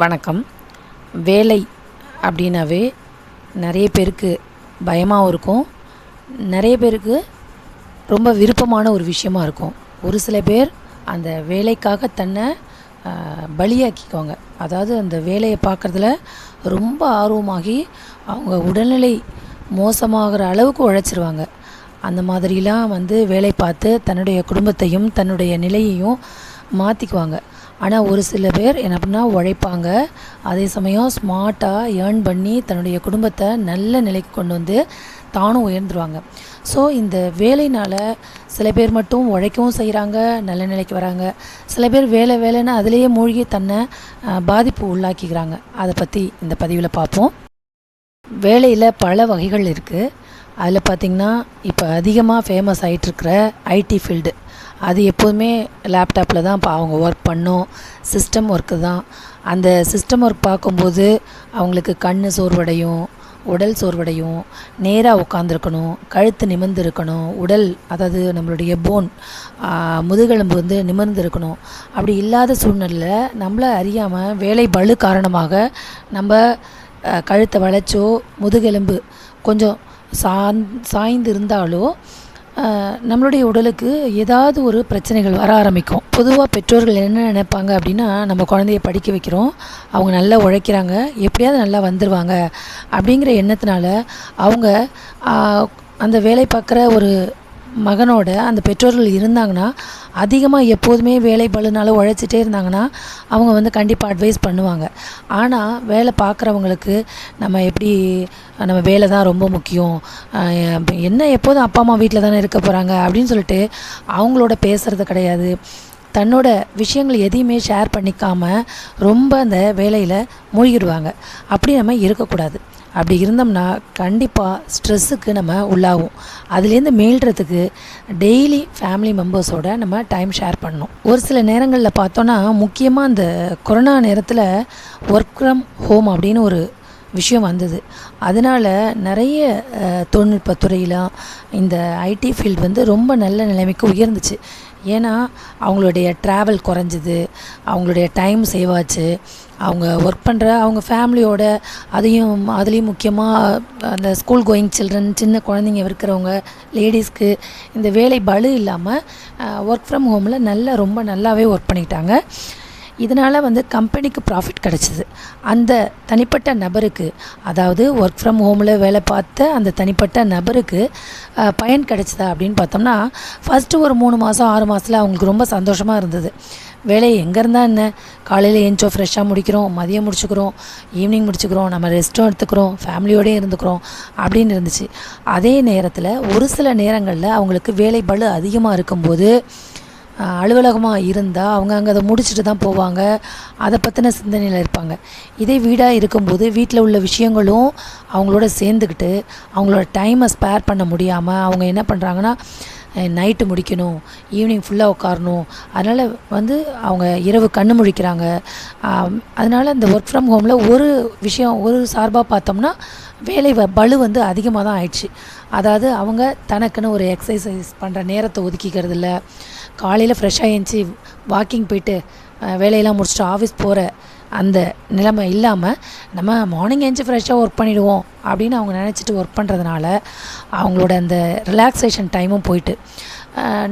வணக்கம். வேலை அப்படின்னாவே நிறைய பேருக்கு பயமாகவும் இருக்கும். நிறைய பேருக்கு ரொம்ப விருப்பமான ஒரு விஷயமா இருக்கும். ஒரு சில பேர் அந்த வேலைக்காக தன்னை பலியாக்கிக்குவாங்க. அதாவது அந்த வேலையை பார்க்குறதுல ரொம்ப ஆர்வமாகி அவங்க உடல்நிலை மோசமாகிற அளவுக்கு உழைச்சிருவாங்க. அந்த மாதிரிலாம் வந்து வேலை பார்த்து தன்னுடைய குடும்பத்தையும் தன்னுடைய நிலையையும் மாற்றிக்குவாங்க ஆனால் ஒரு சில பேர் என்ன பண்ணால் உழைப்பாங்க. அதே சமயம் ஸ்மார்ட்டாக ஏர்ன் பண்ணி தன்னுடைய குடும்பத்தை நல்ல நிலைக்கு கொண்டு வந்து தானும் உயர்ந்துருவாங்க. ஸோ இந்த வேலைனால் சில பேர் மட்டும் உழைக்கவும் செய்கிறாங்க நல்ல நிலைக்கு வராங்க. சில பேர் வேலை வேலைன்னு அதிலேயே மூழ்கி தன்னை பாதிப்பு உள்ளாக்கிக்கிறாங்க. அதை பற்றி இந்த பதிவில் பார்ப்போம். வேலையில் பல வகைகள் இருக்குது அதில் பார்த்திங்கன்னா இப்போ அதிகமாக ஃபேமஸ் ஆகிட்டுருக்கிற ஐடி ஃபீல்டு அது எப்போதுமே லேப்டாப்பில் தான் இப்போ அவங்க ஒர்க் பண்ணும். சிஸ்டம் ஒர்க்கு தான். அந்த சிஸ்டம் ஒர்க் பார்க்கும்போது அவங்களுக்கு கண் சோர்வடையும் உடல் சோர்வடையும். நேராக உட்காந்துருக்கணும் கழுத்து நிமிர்ந்து இருக்கணும் உடல் அதாவது நம்மளுடைய போன் முதுகெலும்பு வந்து நிமிர்ந்து இருக்கணும் அப்படி இல்லாத சூழ்நிலையில் நம்மளை அறியாமல் வேலை பளு காரணமாக நம்ம கழுத்தை வளைச்சோ முதுகெலும்பு கொஞ்சம் சாந் சாய்ந்து இருந்தாலோ நம்மளுடைய உடலுக்கு ஏதாவது ஒரு பிரச்சனைகள் வர ஆரம்பிக்கும். பொதுவாக பெற்றோர்கள் என்ன நினைப்பாங்க அப்படின்னா நம்ம குழந்தைய படிக்க வைக்கிறோம் அவங்க நல்லா உழைக்கிறாங்க எப்படியாவது நல்லா வந்துடுவாங்க அப்படிங்கிற எண்ணத்தினால அவங்க அந்த வேலை பார்க்குற ஒரு மகனோட அந்த பெற்றோர்கள் இருந்தாங்கன்னா அதிகமாக எப்போதுமே வேலை பளுனால உழைச்சிட்டே இருந்தாங்கன்னா அவங்க வந்து கண்டிப்பாக அட்வைஸ் பண்ணுவாங்க. ஆனால் வேலை பார்க்குறவங்களுக்கு நம்ம எப்படி நம்ம வேலை தான் ரொம்ப முக்கியம். என்ன எப்போதும் அப்பா அம்மா வீட்டில் தானே இருக்க போகிறாங்க அப்படின்னு சொல்லிட்டு அவங்களோட பேசுகிறது கிடையாது. தன்னோட விஷயங்கள் எதையுமே ஷேர் பண்ணிக்காம ரொம்ப அந்த வேலையில் மூழ்கிடுவாங்க அப்படி நம்ம இருக்கக்கூடாது. அப்படி இருந்தோம்னா கண்டிப்பாக ஸ்ட்ரெஸ்ஸுக்கு நம்ம உள்ளாகும் அதுலேருந்து மீள்றதுக்கு டெய்லி ஃபேமிலி மெம்பர்ஸோட நம்ம டைம் ஷேர் பண்ணணும். ஒரு சில நேரங்களில் பார்த்தோன்னா முக்கியமாக அந்த கொரோனா நேரத்தில் ஒர்க் ஃப்ரம் ஹோம் அப்படின்னு ஒரு விஷயம் வந்தது. அதனால் நிறைய அஹ், இந்த ஐடி ஃபீல்டு வந்து ரொம்ப நல்ல நிலைமைக்கு உயர்ந்துச்சு. ஏன்னா அவங்களுடைய ட்ராவல் குறைஞ்சிது அவங்களுடைய டைம் சேவ் ஆச்சு அவங்க ஒர்க் பண்ணுற அவங்க ஃபேமிலியோட அதையும் அதுலேயும் முக்கியமாக அந்த ஸ்கூல் கோயிங் சில்ட்ரன் சின்ன குழந்தைங்க இருக்கிறவங்க லேடிஸ்க்கு இந்த வேலை பலு இல்லாமல் ஒர்க் ஃப்ரம் ஹோமில் நல்லா ரொம்ப நல்லாவே ஒர்க் பண்ணிக்கிட்டாங்க இதனால் வந்து கம்பெனிக்கு ப்ராஃபிட் கிடச்சிது. அந்த தனிப்பட்ட நபருக்கு அதாவது ஒர்க் ஃப்ரம் ஹோமில் வேலை பார்த்த அந்த தனிப்பட்ட நபருக்கு பயன் கிடச்சிதா அப்படின்னு பார்த்தோம்னா ஃபஸ்ட்டு ஒரு மூணு மாதம் ஆறு மாதத்தில் அவங்களுக்கு ரொம்ப சந்தோஷமாக இருந்தது. வேலையை எங்கே இருந்தால் என்ன? காலையில் ஏஞ்சோ ஃப்ரெஷ்ஷாக முடிக்கிறோம் மதியம் முடிச்சுக்கிறோம் ஈவினிங் முடிச்சுக்கிறோம் நம்ம ரெஸ்ட்டும் எடுத்துக்கிறோம் ஃபேமிலியோடய இருந்துக்கிறோம் அப்படின்னு இருந்துச்சு. அதே நேரத்தில் ஒரு சில நேரங்களில் அவங்களுக்கு வேலை பளு அதிகமாக இருக்கும்போது அலுவலகமாக இருந்தால் அவங்க அங்கே அதை முடிச்சுட்டு தான் போவாங்க. அதை பற்றின சிந்தனையில் இருப்பாங்க. இதே வீடாக இருக்கும்போது வீட்டில் உள்ள விஷயங்களும் அவங்களோட சேர்ந்துக்கிட்டு அவங்களோட டைமை ஸ்பேர் பண்ண முடியாமல் அவங்க என்ன பண்ணுறாங்கன்னா நைட்டு முடிக்கணும் ஈவினிங் ஃபுல்லாக உட்காரணும். அதனால் வந்து அவங்க இரவு கண்ணு முழிக்கிறாங்க. அதனால் இந்த ஒர்க் ஃப்ரம் ஹோமில் ஒரு விஷயம் ஒரு சார்பாக பார்த்தோம்னா வேலை வ- பளு வந்து அதிகமாக தான் ஆயிடுச்சு. அதாவது அவங்க தனக்குன்னு ஒரு எக்ஸசைஸ் பண்ணுற நேரத்தை ஒதுக்கிக்கிறது இல்லை காலையில் ஃப்ரெஷ்ஷாக எழுந்துச்சி வாக்கிங் போயிட்டு வேலையெல்லாம் முடிச்சுட்டு ஆஃபீஸ் போகிற அந்த நிலைமை இல்லாமல் நம்ம மார்னிங் எழுந்துச்சி ஃப்ரெஷ்ஷாக ஒர்க் பண்ணிவிடுவோம் அப்படின்னு அவங்க நினச்சிட்டு ஒர்க் பண்ணுறதுனால அவங்களோட அந்த ரிலாக்ஸேஷன் டைமும் போயிட்டு.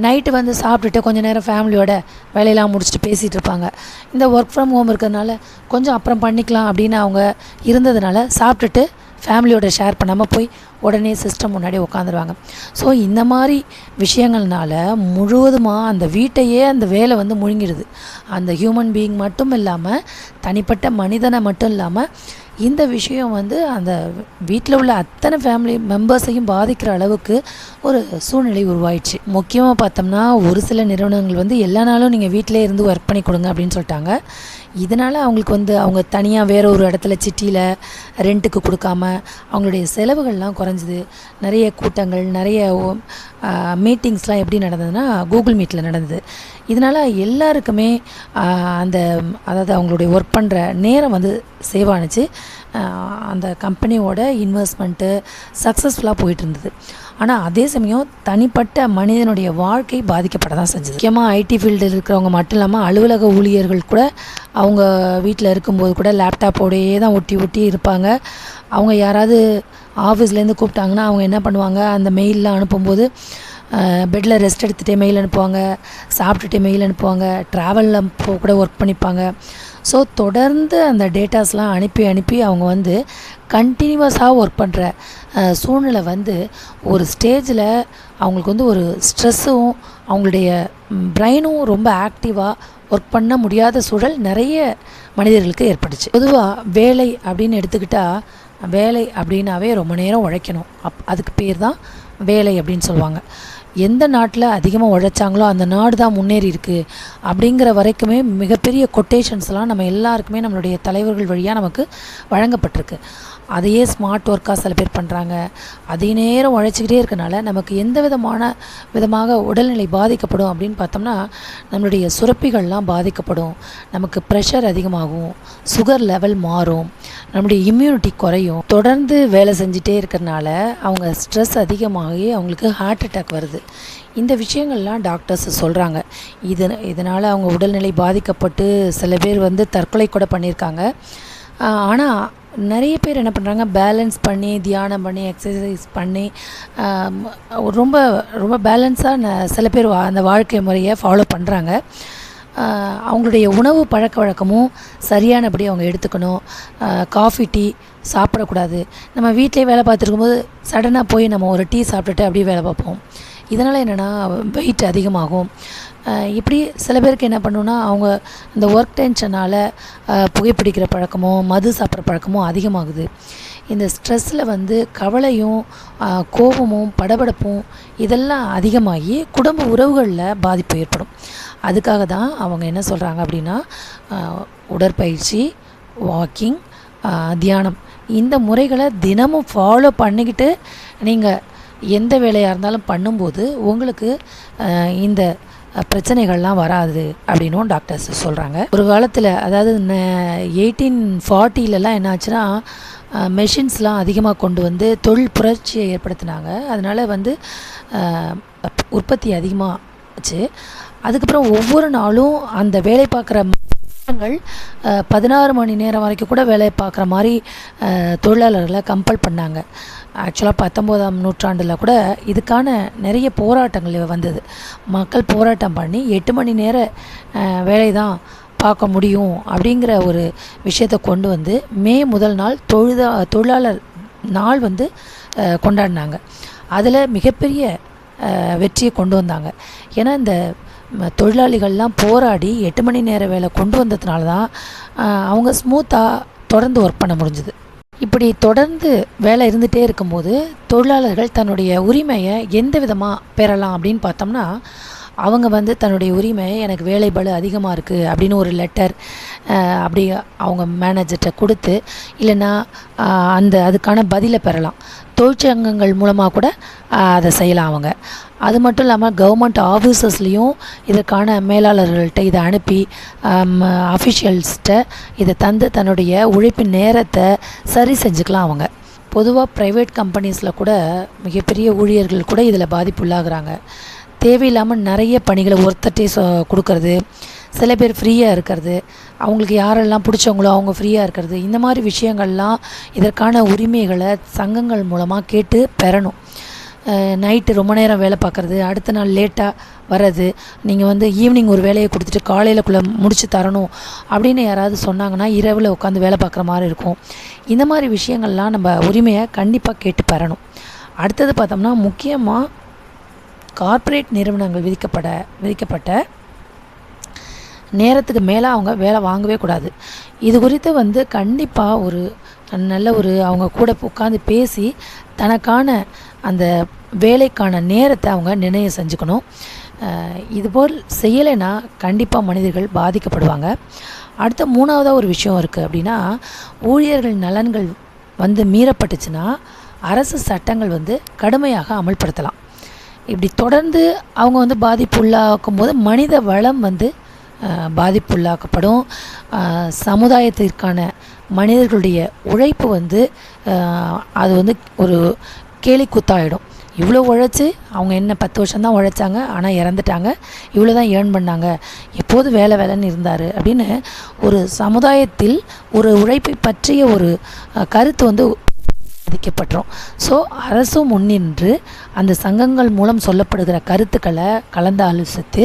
நைட்டு வந்து சாப்பிட்டுட்டு கொஞ்ச நேரம் ஃபேமிலியோட வேலையெல்லாம் முடிச்சுட்டு பேசிகிட்டு இருப்பாங்க. இந்த ஒர்க் ஃப்ரம் ஹோம் இருக்கிறதுனால கொஞ்சம் அப்புறம் பண்ணிக்கலாம் அப்படின்னு அவங்க இருந்ததுனால சாப்பிட்டுட்டு ஃபேமிலியோட ஷேர் பண்ணாமல் போய் உடனே சிஸ்டம் முன்னாடி உட்காந்துருவாங்க ஸோ இந்த மாதிரி விஷயங்கள்னால முழுவதுமாக அந்த வீட்டையே அந்த வேலை வந்து முழுங்கிடுது அந்த ஹியூமன் பீயிங் மட்டும் இல்லாமல் தனிப்பட்ட மனிதனை மட்டும் இல்லாமல் இந்த விஷயம் வந்து அந்த வீட்டில் உள்ள அத்தனை ஃபேமிலி மெம்பர்ஸையும் பாதிக்கிற அளவுக்கு ஒரு சூழ்நிலை உருவாயிடுச்சு. முக்கியமாக பார்த்தோம்னா ஒரு சில நிறுவனங்கள் வந்து எல்லா நாளும் நீங்கள் வீட்டிலே இருந்து ஒர்க் பண்ணி கொடுங்க அப்படின்னு சொல்லிட்டாங்க. இதனால் அவங்களுக்கு வந்து அவங்க தனியாக வேறு ஒரு இடத்துல சிட்டியில் ரெண்ட்டுக்கு கொடுக்காம அவங்களுடைய செலவுகள்லாம் குறைஞ்சிது. நிறைய கூட்டங்கள் நிறைய மீட்டிங்ஸ்லாம் எப்படி நடந்ததுன்னா கூகுள் மீட்டில் நடந்தது. இதனால் எல்லாருக்குமே அந்த அதாவது அவங்களுடைய ஒர்க் பண்ணுற நேரம் வந்து சேவ் ஆணுச்சு அந்த கம்பெனியோட இன்வெஸ்ட்மெண்ட்டு சக்ஸஸ்ஃபுல்லாக போயிட்டு இருந்தது ஆனால் அதே சமயம் தனிப்பட்ட மனிதனுடைய வாழ்க்கை பாதிக்கப்பட தான் செஞ்சது. முக்கியமாக ஐடி ஃபீல்டில் இருக்கிறவங்க மட்டும் இல்லாமல் அலுவலக ஊழியர்கள் கூட அவங்க வீட்டில் இருக்கும்போது கூட லேப்டாப்போடையே தான் ஒட்டி ஒட்டி இருப்பாங்க. அவங்க யாராவது ஆஃபீஸ்லேருந்து கூப்பிட்டாங்கன்னா அவங்க என்ன பண்ணுவாங்க? அந்த மெயிலில் அனுப்பும்போது பெட்டில் ரெஸ்ட் எடுத்துகிட்டே மெயில் அனுப்புவாங்க சாப்பிட்டுட்டே மெயில் அனுப்புவாங்க ட்ராவலில் கூட ஒர்க் பண்ணிப்பாங்க. ஸோ தொடர்ந்து அந்த டேட்டாஸ்லாம் அனுப்பி அனுப்பி அவங்க வந்து கண்டினியூவஸாக ஒர்க் பண்ணுற சூழ்நிலை வந்து ஒரு ஸ்டேஜில் அவங்களுக்கு வந்து ஒரு ஸ்ட்ரெஸ்ஸும் அவங்களுடைய பிரெயினும் ரொம்ப ஆக்டிவாக ஒர்க் பண்ண முடியாத சூழல் நிறைய மனிதர்களுக்கு ஏற்பட்டுச்சு. பொதுவாக வேலை அப்படின்னு எடுத்துக்கிட்டால் வேலை அப்படின்னாவே ரொம்ப நேரம் உழைக்கணும். அப் அதுக்கு பேர் தான் வேலை அப்படின்னு சொல்லுவாங்க. எந்த நாட்டில் அதிகமாக உழைச்சாங்களோ அந்த நாடு தான் முன்னேறி இருக்குது அப்படிங்கிற வரைக்குமே மிகப்பெரிய கொட்டேஷன்ஸ்லாம் நம்ம எல்லாருக்குமே நம்மளுடைய தலைவர்கள் வழியாக நமக்கு வழங்கப்பட்டிருக்கு. அதையே ஸ்மார்ட் ஒர்க்காக சில பேர் பண்ணுறாங்க அதே நேரம் உழைச்சிக்கிட்டே இருக்கனால நமக்கு எந்த விதமான விதமாக உடல்நிலை பாதிக்கப்படும் அப்படின்னு பார்த்தோம்னா நம்மளுடைய சுரப்பிகள்லாம் பாதிக்கப்படும். நமக்கு ப்ரெஷர் அதிகமாகும். சுகர் லெவல் மாறும். நம்முடைய இம்யூனிட்டி குறையும். தொடர்ந்து வேலை செஞ்சிட்டே இருக்கிறனால அவங்க ஸ்ட்ரெஸ் அதிகமாகி அவங்களுக்கு ஹார்ட் அட்டாக் வருது. இந்த விஷயங்கள்லாம் டாக்டர்ஸ் சொல்கிறாங்க இது இதனால் அவங்க உடல்நிலை பாதிக்கப்பட்டு சில பேர் வந்து தற்கொலை கூட பண்ணியிருக்காங்க. ஆனால் நிறைய பேர் என்ன பண்ணுறாங்க பேலன்ஸ் பண்ணி தியானம் பண்ணி எக்ஸசைஸ் பண்ணி ரொம்ப ரொம்ப பேலன்ஸாக ந சில பேர் வா- அந்த வாழ்க்கை முறையை ஃபாலோ பண்ணுறாங்க அவங்களுடைய உணவு பழக்க வழக்கமும் சரியானபடி அவங்க எடுத்துக்கணும். காஃபி டீ சாப்பிடக்கூடாது. நம்ம வீட்டிலே வேலை பார்த்துருக்கும்போது சடனாக போய் நம்ம ஒரு டீ சாப்பிட்டுட்டு அப்படியே வேலை பார்ப்போம். இதனால் என்னென்னா வெயிட் அதிகமாகும். இப்படி சில பேருக்கு என்ன பண்ணுன்னா அவங்க இந்த ஒர்க் டென்ஷனால் புகைப்பிடிக்கிற பழக்கமோ மது சாப்பிட்ற பழக்கமோ அதிகமாகுது. இந்த ஸ்ட்ரெஸ்ஸில் வந்து கவலையும் கோபமும் படபடப்பும் இதெல்லாம் அதிகமாகி குடும்ப உறவுகளில் பாதிப்பு ஏற்படும். அதுக்காக தான் அவங்க என்ன சொல்கிறாங்க அப்படின்னா உடற்பயிற்சி வாக்கிங் தியானம். இந்த முறைகளை தினமும் ஃபாலோ பண்ணிக்கிட்டு நீங்கள் எந்த வேலையாக இருந்தாலும் பண்ணும்போது உங்களுக்கு இந்த பிரச்சனைகள்லாம் வராது அப்படின்னும் டாக்டர்ஸ் சொல்கிறாங்க ஒரு காலத்தில் அதாவது எயிட்டீன் ஃபார்ட்டிலலாம் என்னாச்சுன்னா மெஷின்ஸ்லாம் அதிகமாக கொண்டு வந்து தொழில் புரட்சியை ஏற்படுத்தினாங்க. அதனால் வந்து உற்பத்தி அதிகமாக ஆச்சு அதுக்கப்புறம் ஒவ்வொரு நாளும் அந்த வேலை பார்க்குற மக்கள் பதினாறு மணி நேரம் வரைக்கும் கூட வேலையை பார்க்குற மாதிரி தொழிலாளர்களை கம்பல் பண்ணாங்க. ஆக்சுவலாக பத்தொம்போதாம் நூற்றாண்டில் கூட இதுக்கான நிறைய போராட்டங்கள் வந்தது. மக்கள் போராட்டம் பண்ணி எட்டு மணி நேர வேலை தான் பார்க்க முடியும் அப்படிங்கிற ஒரு விஷயத்தை கொண்டு வந்து மே முதல் நாள் தொழிலா தொழிலாளர் நாள் வந்து கொண்டாடினாங்க. அதில் மிகப்பெரிய வெற்றியை கொண்டு வந்தாங்க. ஏன்னா இந்த தொழிலாளிகள்லாம் போராடி எட்டு மணி நேர வேலை கொண்டு வந்ததுனால தான் அவங்க ஸ்மூத்தாக தொடர்ந்து ஒர்க் பண்ண முடிஞ்சுது. இப்படி தொடர்ந்து வேலை இருந்துகிட்டே இருக்கும்போது தொழிலாளர்கள் தன்னுடைய உரிமையை எந்த விதமாக பெறலாம் அப்படின்னு பார்த்தோம்னா அவங்க வந்து தன்னுடைய உரிமை எனக்கு வேலை பளு அதிகமாக இருக்குது அப்படின்னு ஒரு லெட்டர் அப்படி அவங்க மேனேஜர்கிட்ட கொடுத்து இல்லைன்னா அந்த அதுக்கான பதிலை பெறலாம். தொழிற்சங்கங்கள் மூலமாக கூட அதை செய்யலாம் அவங்க. அது மட்டும் இல்லாமல் கவர்மெண்ட் ஆஃபீஸஸ்லேயும் இதற்கான மேலாளர்கள்ட்ட இதை அனுப்பி அஃபிஷியல்ஸ்கிட்ட இதை தந்து தன்னுடைய உழைப்பின் நேரத்தை சரி செஞ்சுக்கலாம் அவங்க. பொதுவாக ப்ரைவேட் கம்பெனிஸில் கூட மிகப்பெரிய ஊழியர்கள் கூட இதில் பாதிப்புள்ளாகிறாங்க. தேவையில்லாமல் நிறைய பணிகளை ஒருத்தட்டே சொ கொடுக்கறது சில பேர் ஃப்ரீயாக இருக்கிறது. அவங்களுக்கு யாரெல்லாம் பிடிச்சவங்களோ அவங்க ஃப்ரீயாக இருக்கிறது. இந்த மாதிரி விஷயங்கள்லாம் இதற்கான உரிமைகளை சங்கங்கள் மூலமாக கேட்டு பெறணும். நைட்டு ரொம்ப நேரம் வேலை பார்க்குறது அடுத்த நாள் லேட்டாக வர்றது நீங்கள் வந்து ஈவினிங் ஒரு வேலையை கொடுத்துட்டு காலையிலக்குள்ளே முடிச்சு தரணும் அப்படின்னு யாராவது சொன்னாங்கன்னா இரவில் உட்காந்து வேலை பார்க்குற மாதிரி இருக்கும். இந்த மாதிரி விஷயங்கள்லாம் நம்ம உரிமையை கண்டிப்பாக கேட்டு பெறணும். அடுத்தது பார்த்தோம்னா முக்கியமாக கார்ப்பரேட் நிறுவனங்கள் விதிக்கப்பட விதிக்கப்பட்ட நேரத்துக்கு மேலே அவங்க வேலை வாங்கவே கூடாது. இது குறித்து வந்து கண்டிப்பாக ஒரு நல்ல ஒரு அவங்க கூட உட்காந்து பேசி தனக்கான அந்த வேலைக்கான நேரத்தை அவங்க நிர்ணயம் செஞ்சுக்கணும். இதுபோல் செய்யலைன்னா கண்டிப்பாக மனிதர்கள் பாதிக்கப்படுவாங்க. அடுத்த மூணாவதாக ஒரு விஷயம் இருக்குது அப்படின்னா ஊழியர்கள் நலன்கள் வந்து மீறப்பட்டுச்சுன்னா அரசு சட்டங்கள் வந்து கடுமையாக அமல்படுத்தலாம். இப்படி தொடர்ந்து அவங்க வந்து பாதிப்புள்ளாக்கும் போது மனித வளம் வந்து பாதிப்புள்ளாக்கப்படும். சமுதாயத்திற்கான மனிதர்களுடைய உழைப்பு வந்து அது வந்து ஒரு கேலிக்கூத்தாயிடும் இவ்வளோ உழைச்சி அவங்க என்ன பத்து வருஷம்தான் உழைச்சாங்க ஆனால் இறந்துட்டாங்க. இவ்வளோ தான் ஏர்ன் பண்ணாங்க. எப்போது வேலை வேலைன்னு இருந்தார் அப்படின்னு ஒரு சமுதாயத்தில் ஒரு உழைப்பை பற்றிய ஒரு கருத்து வந்து பாதிக்கப்பட்டுரும். ஸோ அரசும் முன்னின்று அந்த சங்கங்கள் மூலம் சொல்லப்படுகிற கருத்துக்களை கலந்து ஆலோசித்து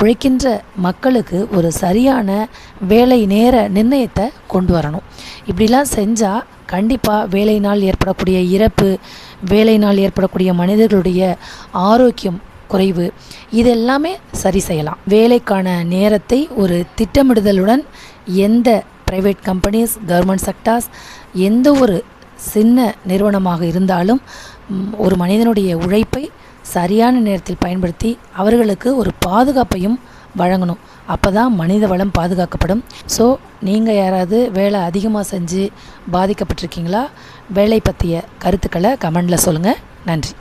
உழைக்கின்ற மக்களுக்கு ஒரு சரியான வேலை நேர நிர்ணயத்தை கொண்டு வரணும். இப்படிலாம் செஞ்சால் கண்டிப்பாக வேலையினால் ஏற்படக்கூடிய இறப்பு வேலையினால் ஏற்படக்கூடிய மனிதர்களுடைய ஆரோக்கியம் குறைவு இதெல்லாமே சரி செய்யலாம். வேலைக்கான நேரத்தை ஒரு திட்டமிடுதலுடன் எந்த ப்ரைவேட் கம்பெனிஸ் கவர்மெண்ட் செக்டார்ஸ் எந்த ஒரு சின்ன நிறுவனமாக இருந்தாலும் ஒரு மனிதனுடைய உழைப்பை சரியான நேரத்தில் பயன்படுத்தி அவர்களுக்கு ஒரு பாதுகாப்பையும் வழங்கணும். அப்போ தான் மனித வளம் பாதுகாக்கப்படும். ஸோ நீங்கள் யாராவது வேலை அதிகமாக செஞ்சு பாதிக்கப்பட்டிருக்கீங்களா? வேலை பற்றிய கருத்துக்களை கமெண்டில் சொல்லுங்கள் நன்றி.